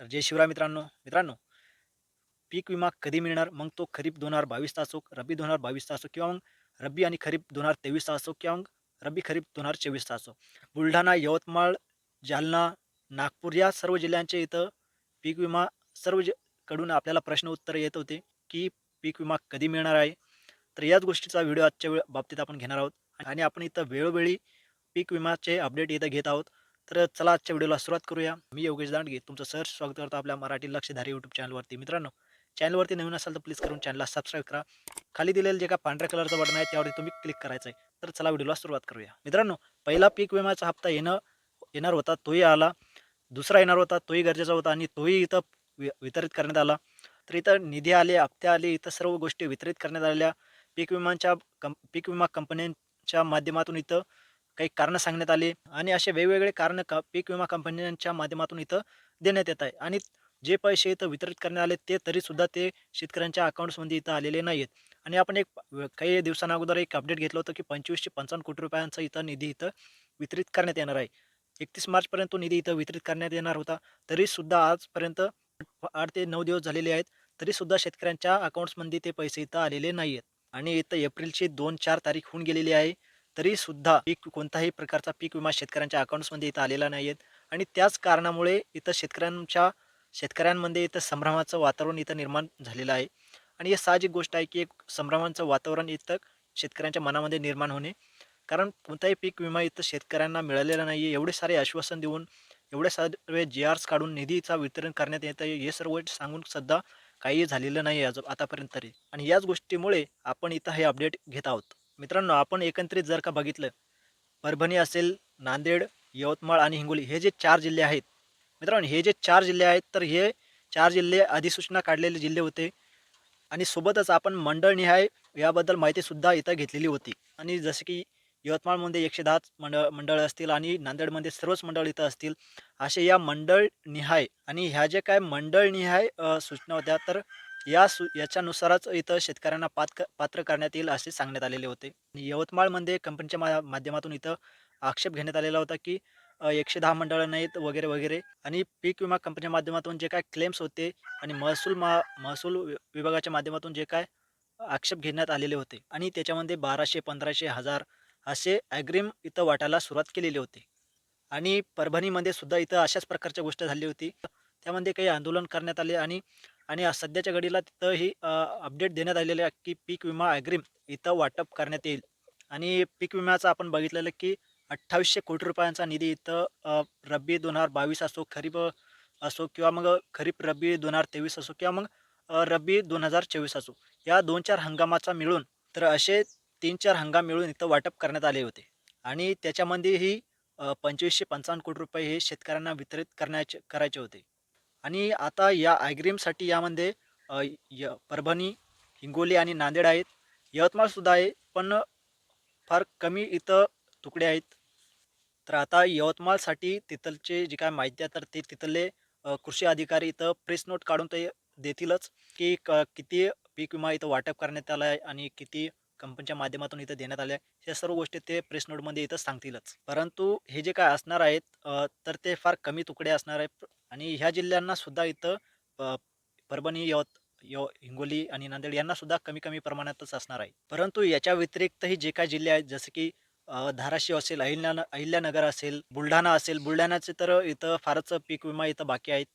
तर जय शिवराय मित्रांनो. मित्रांनो पीक विमा कधी मिळणार? मग तो खरीप दोन हजार बावीसचा असो रब्बी दोन हजार बावीसचा असो किंवा मग रब्बी आणि खरीप दोन हजार तेवीसचा असो किंवा मग रब्बी खरीप दोन हजार चोवीसचा असो. बुलढाणा यवतमाळ जालना नागपूर या सर्व जिल्ह्यांचे इथं पीक विमा सर्व ज कडून आपल्याला प्रश्न उत्तर येत होते की पीक विमा कधी मिळणार आहे? तर याच गोष्टीचा व्हिडिओ आजच्या वेळ बाबतीत आपण घेणार आहोत. आणि आपण इथं वेळोवेळी पीक विमाचे अपडेट इथं घेत आहोत. तर चला आजच्या व्हिडिओला सुरुवात करूया. मी योगेश दांडगे तुमचं सहर्ष स्वागत करतो आपल्या मराठी लक्षधारी यूट्यूब चॅनलवरती मित्रांनो चॅनलवरती नवीन असाल तर प्लीज करून चॅनलला सबस्क्राईब करा. खाली दिलेलं जे का पांढऱ्या कलरचं बटन आहे त्यावरती तुम्ही क्लिक करायचं आहे तर चला व्हिडिओला सुरुवात करूया. मित्रांनो पहिला पीक विम्याचा हप्ता येणं येणार होता तोही आला. दुसरा येणार होता तोही गरजेचा होता आणि तोही इथं वि वितरित करण्यात आला. तर इथं निधी आले हप्ते आले इथं सर्व गोष्टी वितरित करण्यात आलेल्या. पीक विमांच्या कं पीक विमा कंपन्यांच्या माध्यमातून इथं काही कारणं सांगण्यात आली आणि असे वेगवेगळे कारणं क पीक विमा कंपन्यांच्या माध्यमातून इथं देण्यात येत आहे. आणि जे पैसे इथं वितरित करण्यात आले ते तरीसुद्धा ते शेतकऱ्यांच्या अकाउंट्समध्ये इथं आलेले नाही आहेत आणि आपण एक काही दिवसांअगोदर एक अपडेट घेतलं होतं की पंचवीसशे पंचावन्न कोटी रुपयांचा इथं निधी इथं वितरित करण्यात येणार आहे. एकतीस मार्चपर्यंत तो निधी इथं वितरित करण्यात येणार होता. तरीसुद्धा आजपर्यंत आठ ते नऊ दिवस झालेले आहेत. तरीसुद्धा शेतकऱ्यांच्या अकाउंट्समध्ये ते पैसे इथं आलेले नाही आहेत आणि इथं एप्रिलची दोन चार तारीख होऊन गेलेली आहे. तरीसुद्धा पीक कोणताही प्रकारचा पीक विमा शेतकऱ्यांच्या अकाउंट्समध्ये इथं आलेला नाही आहेत आणि त्याच कारणामुळे इथं शेतकऱ्यांच्या शेतकऱ्यांमध्ये इथं संभ्रमाचं वातावरण इथं निर्माण झालेलं आहे. आणि हे साहजिक गोष्ट आहे की एक संभ्रमाचं वातावरण इथं शेतकऱ्यांच्या मनामध्ये निर्माण होणे. कारण कोणताही पीक विमा इथं शेतकऱ्यांना मिळालेला नाही आहे एवढे सारे आश्वासन देऊन एवढे सारे जी आर्स काढून निधीचा वितरण करण्यात येत आहे. हे सर्व सांगून सुद्धा काही झालेलं नाही आहे आतापर्यंत तरी. आणि याच गोष्टीमुळे आपण इथं हे अपडेट घेत आहोत. मित्रांनो आपण एकत्रित जर का बघितलं परभणी असेल नांदेड यवतमाळ आणि हिंगोली हे जे चार जिल्हे आहेत मित्रांनो हे जे चार जिल्हे आहेत तर हे चार जिल्हे अधिसूचना काढलेले जिल्हे होते. आणि सोबतच आपण मंडळनिहाय याबद्दल माहितीसुद्धा इथं घेतलेली होती. आणि जसे की यवतमाळमध्ये एकशे दहा मंडळ मंडळ असतील आणि नांदेडमध्ये सर्वच मंडळ इथं असतील असे या मंडळ निहाय आणि ह्या जे काय मंडळ निहाय सूचना होत्या तर या सु याच्यानुसारच इथं शेतकऱ्यांना पात्र पात्र करण्यात येईल असे सांगण्यात आलेले होते. यवतमाळमध्ये कंपनीच्या मा माध्यमातून इथं आक्षेप घेण्यात आलेला होता की एकशे दहा मंडळं नाहीत वगैरे वगैरे आणि पीक विमा कंपनीच्या माध्यमातून जे काय क्लेम्स होते आणि महसूल मा महसूल वि- विभागाच्या माध्यमातून जे काय आक्षेप घेण्यात आलेले होते आणि त्याच्यामध्ये बाराशे पंधराशे हजार असे ॲग्रीम इथं वाटायला सुरुवात केलेली होती. आणि परभणीमध्ये सुद्धा इथं अशाच प्रकारच्या गोष्ट झाली होती. त्यामध्ये काही आंदोलन करण्यात आले आणि आणि सध्याच्या घडीला तिथं ही अपडेट देण्यात आलेले आहे की पीक विमा अग्रिम इथं वाटप करण्यात येईल. आणि पीक विम्याचं आपण बघितलेलं की अठ्ठावीसशे कोटी रुपयांचा निधी इथं रब्बी दोन हजार बावीस असो खरीप असो किंवा मग खरीप रब्बी दोन हजार तेवीस असो किंवा मग रब्बी दोन हजार चोवीस असो या दोन चार हंगामाचा मिळून तर असे तीन चार हंगाम मिळून इथं वाटप करण्यात आले होते. आणि त्याच्यामध्येही पंचवीसशे पंचावन्न कोटी रुपये हे शेतकऱ्यांना वितरित करण्याचे करायचे होते. आणि आता या आयग्रीमसाठी यामध्ये य परभणी हिंगोली आणि नांदेड आहेत. यवतमाळसुद्धा आहे पण फार कमी इथं तुकडे आहेत. तर आता यवतमाळसाठी तिथलचे जे काय माहिती आहे तर ते तिथले कृषी अधिकारी इथं प्रेस नोट काढून ते देतीलच की क किती पीक विमा इथं वाटप करण्यात आला आहे आणि किती कंपनीच्या माध्यमातून इथं देण्यात आल्या ह्या सर्व गोष्टी ते प्रेस नोटमध्ये इथं सांगतीलच. परंतु हे जे काय असणार आहेत तर ते फार कमी तुकडे असणार आहेत. आणि ह्या जिल्ह्यांना सुद्धा इथं परभणी यवत यो हिंगोली आणि नांदेड यांना सुद्धा कमी कमी प्रमाणातच असणार आहे. परंतु याच्या व्यतिरिक्तही जे काही जिल्हे आहेत जसे की धाराशिव असेल अहिल्या अहिल्यानगर असेल बुलढाणा असेल बुलढाण्याचे तर इथं फारच पीक विमा इथं बाकी आहेत.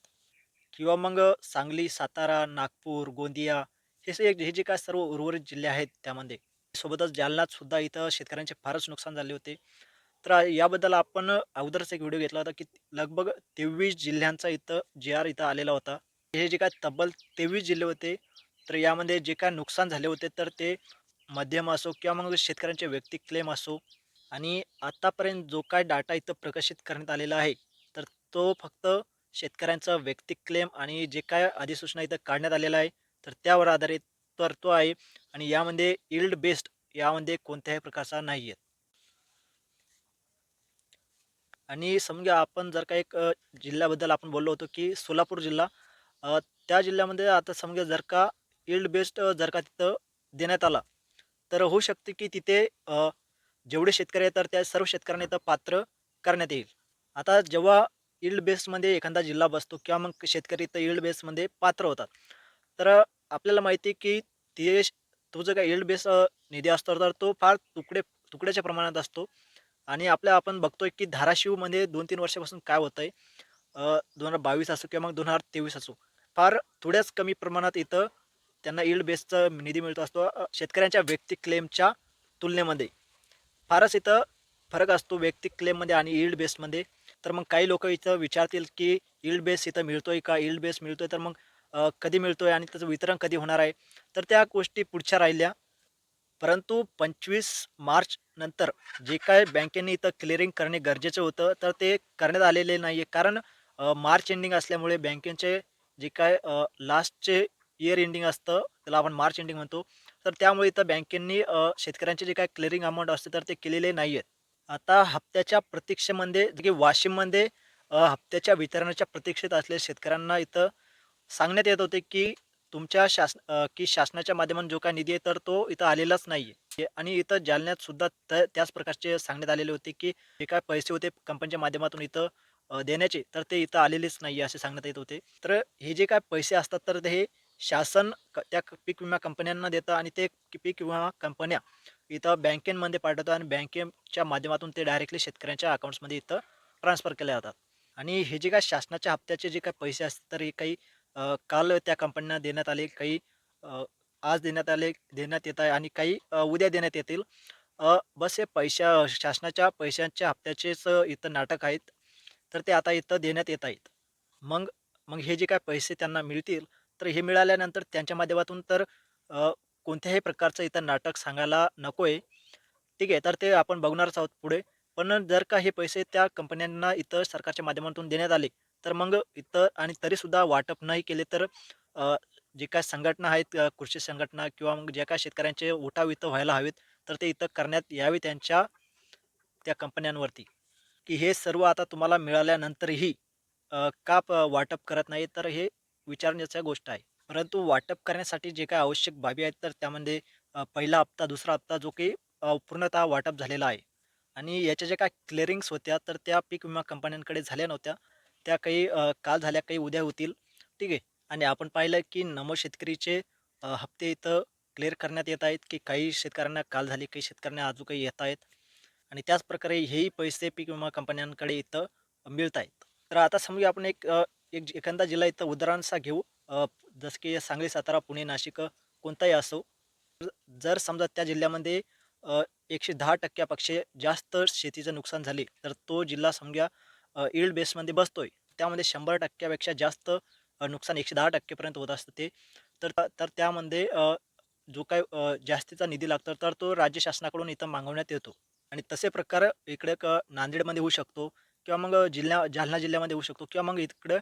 किंवा मग सांगली सातारा नागपूर गोंदिया हे से हे जे काय सर्व उर्वरित जिल्हे आहेत त्यामध्ये सोबतच जालन्यात सुद्धा इथं शेतकऱ्यांचे फारच नुकसान झाले होते. तर याबद्दल आपण अगोदरच एक व्हिडिओ घेतला होता की लगभग तेवीस जिल्ह्यांचा इथं जे आर इथं आलेला होता. हे जे काय तब्बल तेवीस जिल्हे होते तर यामध्ये जे काय नुकसान झाले होते तर ते मध्यम असो किंवा मग शेतकऱ्यांचे वैयक्तिक क्लेम असो आणि आत्तापर्यंत जो काय डाटा इथं प्रकाशित करण्यात आलेला आहे तर तो फक्त शेतकऱ्यांचा वैयक्तिक क्लेम आणि जे काय अधिसूचना इथं काढण्यात आलेला आहे तर त्यावर आधारित करतो आहे आणि यामध्ये इल्ड बेस्ड यामध्ये कोणत्याही प्रकारचा नाही आहे आणि समजा आपण जर का एक जिल्ह्याबद्दल आपण बोललो होतो की सोलापूर जिल्हा त्या जिल्ह्यामध्ये आता समजा जर का इल्ड बेस्ड जर का तिथं देण्यात आला तर होऊ शकते की तिथे जेवढे शेतकरी आहेत तर त्या सर्व शेतकऱ्यांना इथं पात्र करण्यात येईल आता जेव्हा इल्ड बेस्टमध्ये एखादा जिल्हा बसतो किंवा मग शेतकरी इथं इल्ड बेस्टमध्ये पात्र होतात. तर आपल्याला माहिती आहे की ते श- तो जो काही यील्ड बेस निधी असतो तर तो फार तुकडे तुकड्याच्या प्रमाणात असतो आणि आपल्या आपण बघतोय की धाराशिवमध्ये 2-3 वर्षापासून काय होतं आहे दोन हजार बावीस असो किंवा मग 2023 असो, फार थोड्याच कमी प्रमाणात इथं त्यांना इल्ड बेसचा निधी मिळत असतो. शेतकऱ्यांच्या वैयक्तिक क्लेमच्या तुलनेमध्ये. फारच इथं फरक असतो वैयक्तिक क्लेममध्ये आणि इल्ड बेसमध्ये. तर मग काही लोक इथं विचारतील की इल्ड बेस इथं मिळतोय का? इल्ड बेस मिळतोय तर मग कधी मिळतो आहे आणि त्याचं वितरण कधी होणार आहे? तर त्या गोष्टी पुढच्या राहिल्या. परंतु 25 मार्च नंतर जे काय बँकेने इथं क्लिअरिंग करणे गरजेचं होतं, तर ते करण्यात आलेले नाही आहे कारण मार्च एंडिंग असल्यामुळे बँकेचे जे काय लास्टचे इयर एंडिंग असतं, त्याला आपण मार्च एंडिंग म्हणतो. तर त्यामुळे इथं बँकेंनी शेतकऱ्यांचे जे काय क्लिअरिंग अमाऊंट असते, तर ते केलेले नाही आहेत आता हप्त्याच्या प्रतीक्षेमध्ये जे की वाशिममध्ये हप्त्याच्या वितरणाच्या प्रतीक्षेत असलेल्या शेतकऱ्यांना इथं सांगण्यात येत होते, की तुमच्या शासन की शासनाच्या माध्यमातून जो काय निधी आहे, तर तो इथं आलेलाच नाही हे आणि इथं जालन्यात सुद्धा त्या त्याच प्रकारचे सांगण्यात आलेले होते, की जे काय पैसे होते कंपनीच्या माध्यमातून इथं देण्याचे, तर ते इथं आलेलेच नाहीये असे सांगण्यात येत होते. तर हे जे काय पैसे असतात, तर ते हे शासन क त्या पीक विमा कंपन्यांना देतं आणि ते पीक विमा कंपन्या इथं बँकेमध्ये पाठवतात आणि बँकेच्या माध्यमातून ते डायरेक्टली शेतकऱ्यांच्या अकाउंट्समध्ये इथं ट्रान्सफर केले जातात. आणि हे जे काय शासनाच्या हप्त्याचे जे काही पैसे असतात, तर हे काही अ, काल त्या कंपन्यांना देण्यात आले, काही अ, आज देण्यात आले देण्यात येत आहे आणि काही अ, उद्या देण्यात येतील. अ, बस हे पैशा शासनाच्या पैशांच्या हप्त्याचेच इथं नाटक आहेत. तर ते आता इथं देण्यात येत आहेत. मग मग हे जे काही पैसे त्यांना मिळतील, तर हे मिळाल्यानंतर त्यांच्या माध्यमातून तर अ, कोणत्याही प्रकारचं इथं नाटक सांगायला नको आहे. ठीक आहे, तर ते आपण बघणारच आहोत पुढे. पण जर का हे पैसे त्या कंपन्यांना इथं सरकारच्या माध्यमातून देण्यात आले, तर मग इथं आणि तरीसुद्धा वाटप नाही केले तर जे काय संघटना आहेत कृषी संघटना किंवा मग ज्या काय शेतकऱ्यांचे उठाव इथं व्हायला हवेत, तर ते इथं करण्यात यावे त्यांच्या त्या कंपन्यांवरती, की हे सर्व आता तुम्हाला मिळाल्यानंतरही का वाटप करत नाही? तर हे विचारण्याच्या गोष्ट आहे. परंतु वाटप करण्यासाठी जे काय आवश्यक बाबी आहेत, तर त्यामध्ये पहिला हप्ता, दुसरा हप्ता जो की पूर्णतः वाटप झालेला आहे. आणि याच्या ज्या काय क्लिअरिंग्स होत्या, तर त्या पीक विमा कंपन्यांकडे झाल्या नव्हत्या. त्या काही काल झाल्या, काही उद्या होतील. ठीक आहे. आणि आपण पाहिलं की नमो शेतकरीचे हप्ते इथं क्लिअर करण्यात येत आहेत, की काही शेतकऱ्यांना काल झाले, काही शेतकऱ्यांना अजूनही येत आहेत. आणि त्याच प्रकारे हेही पैसे पीक विमा कंपन्यांकडे इथं मिळत आहेत. तर आता समजूया आपण एक एक एखादा जिल्हा इथं उदाहरणसा घेऊ. जसं की सांगली, सातारा, पुणे, नाशिक कोणताही असो. जर समजा त्या जिल्ह्यामध्ये एकशे दहा टक्क्यापेक्षा जास्त शेतीचं नुकसान झाले, तर तो जिल्हा समजा इल्ड बेसमध्ये बसतोय. त्यामध्ये शंभर टक्क्यापेक्षा जास्त नुकसान एकशे दहा टक्केपर्यंत होत असतं ते. तर तर त्यामध्ये जो काही जास्तीचा निधी लागतो, तर तो राज्य शासनाकडून इथं मागवण्यात येतो. आणि तसे प्रकार इकडे क नांदेडमध्ये होऊ शकतो किंवा मग जिल्हा जालना जिल्ह्यामध्ये होऊ शकतो किंवा मग इकडं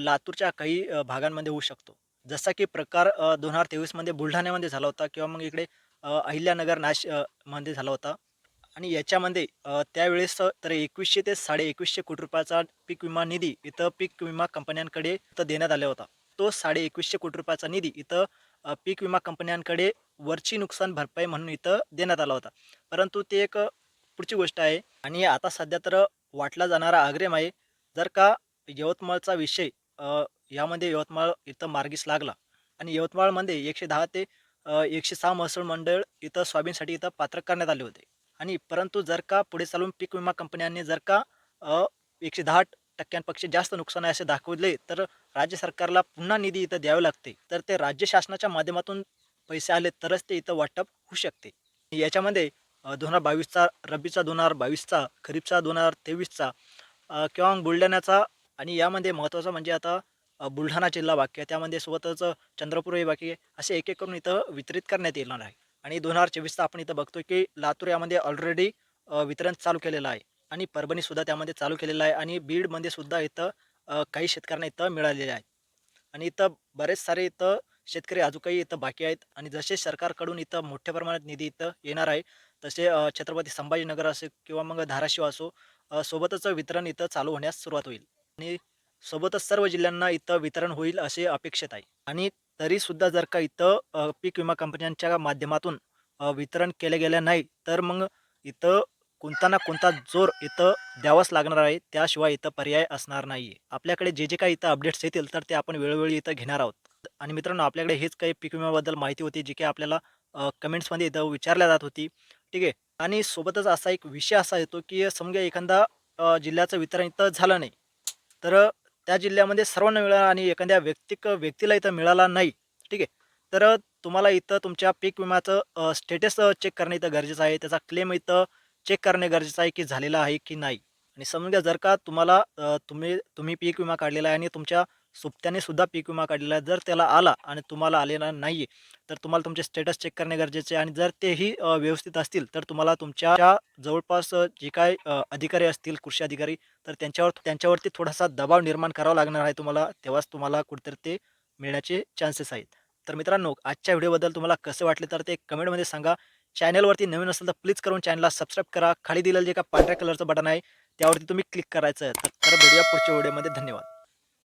लातूरच्या काही भागांमध्ये होऊ शकतो. जसा की प्रकार दोन हजार तेवीसमध्ये बुलढाण्यामध्ये झाला होता किंवा मग इकडे अहिल्यानगर नाशमध्ये झाला होता आणि याच्यामध्ये त्यावेळेस तर एकवीसशे ते 2150 कोटी रुपयाचा पीक विमा निधी इथं पीक विमा कंपन्यांकडे इथं देण्यात आला होता. तो 2150 कोटी रुपयाचा निधी इथं पीक विमा कंपन्यांकडे वरची नुकसान भरपाई म्हणून इथं देण्यात आला होता. परंतु ते एक पुढची गोष्ट आहे आणि आता सध्या तर वाटला जाणारा आग्रेम आहे. जर का यवतमाळचा विषय यामध्ये यवतमाळ इथं मार्गीस लागला आणि यवतमाळमध्ये 110 ते एकशे सहा महसूल मंडळ इथं सोयाबीनसाठी इथं पात्र करण्यात आले होते. आणि परंतु जर का पुढे चालून पीक विमा कंपन्यांनी जर का एकशे दहा टक्क्यांपेक्षा जास्त नुकसान आहे असे दाखवले, तर राज्य सरकारला पुन्हा निधी इथं द्यावे लागते. तर ते राज्य शासनाच्या माध्यमातून पैसे आले तरच ते इथं वाटप होऊ शकते. याच्यामध्ये दोन हजार बावीसचा रब्बीचा 2022चा, खरीपचा 2023चा अ, किंवा बुलढाण्याचा आणि यामध्ये महत्त्वाचं म्हणजे आता बुलढाणा जिल्हा बाकी आहे. त्यामध्ये सोबतच चंद्रपूर हे बाकी आहे. असे एक-एक करून इथं वितरित करण्यात येणार आहे. आणि 2024चा आपण इथं बघतोय की लातूर यामध्ये ऑलरेडी वितरण चालू केलेलं आहे. आणि परभणीसुद्धा त्यामध्ये चालू केलेलं आहे आणि बीडमध्ये सुद्धा इथं काही शेतकऱ्यांना इथं मिळालेले आहे आणि इथं बरेच सारे इथं शेतकरी अजूनही इथं बाकी आहेत. आणि जसे सरकारकडून इथं मोठ्या प्रमाणात निधी इथं येणार आहे, तसे छत्रपती संभाजीनगर असो किंवा मग धाराशिव असो सोबतच वितरण इथं चालू होण्यास सुरुवात होईल. आणि सोबतच सर्व जिल्ह्यांना इथं वितरण होईल असे अपेक्षित आहे. आणि तरीसुद्धा जर का इथं पीक विमा कंपन्यांच्या माध्यमातून वितरण केले गेले नाही, तर मग इथं कोणता ना कोणता जोर इथं द्यावाच लागणार आहे. त्याशिवाय इथं पर्याय असणार नाही आहे आपल्याकडे जे जे काही इथं अपडेट्स येतील तर ते आपण वेळोवेळी इथं घेणार आहोत. आणि मित्रांनो आपल्याकडे हेच काही पीक विम्याबद्दल माहिती होती जी काही आपल्याला कमेंट्समध्ये इथं विचारल्या जात होती. ठीक आहे? आणि सोबतच असा एक विषय असा येतो की समजा एखादा जिल्ह्याचं वितरण इथं झालं नाही तर त्या जिल्ह्यामध्ये सर्वांना मिळाला आणि एखाद्या व्यक्तिक व्यक्तीला इथं मिळाला नाही. ठीक आहे. तर तुम्हाला इथं तुमच्या पीक विम्याचं स्टेटस चेक करणे इथं गरजेचं आहे. त्याचा क्लेम इथं चेक करणे गरजेचं आहे की झालेला आहे की नाही. आणि समजा जर का तुम्हाला तुम्ही तुम्ही पीक विमा काढलेला आहे आणि तुमच्या सोबत्याने सुद्धा पीक विमा काढलेला आहे. जर त्याला आला आणि तुम्हाला आलेला नाही आहे तर तुम्हाला तुमचे स्टेटस चेक करणे गरजेचे आहे. आणि जर तेही व्यवस्थित असतील तर तुम्हाला तुमच्या जवळपास जे काय अधिकारी असतील कृषी अधिकारी तर त्यांच्यावर त्यांच्यावरती थोडासा दबाव निर्माण करावा लागणार आहे तुम्हाला. तेव्हाच तुम्हाला कुठेतरी ते मिळण्याचे चान्सेस आहेत. तर मित्रांनो आजच्या व्हिडिओबद्दल तुम्हाला कसं वाटले तर ते कमेंटमध्ये सांगा. चॅनलवरती नवीन असेल तर प्लीज करून चॅनलला सबस्क्राईब करा. खाली दिलेलं जे का पांढऱ्या कलरचं बटन आहे त्यावरती तुम्ही क्लिक करायचं आहे. तर तर भेटूया पुढच्या व्हिडिओमध्ये. धन्यवाद.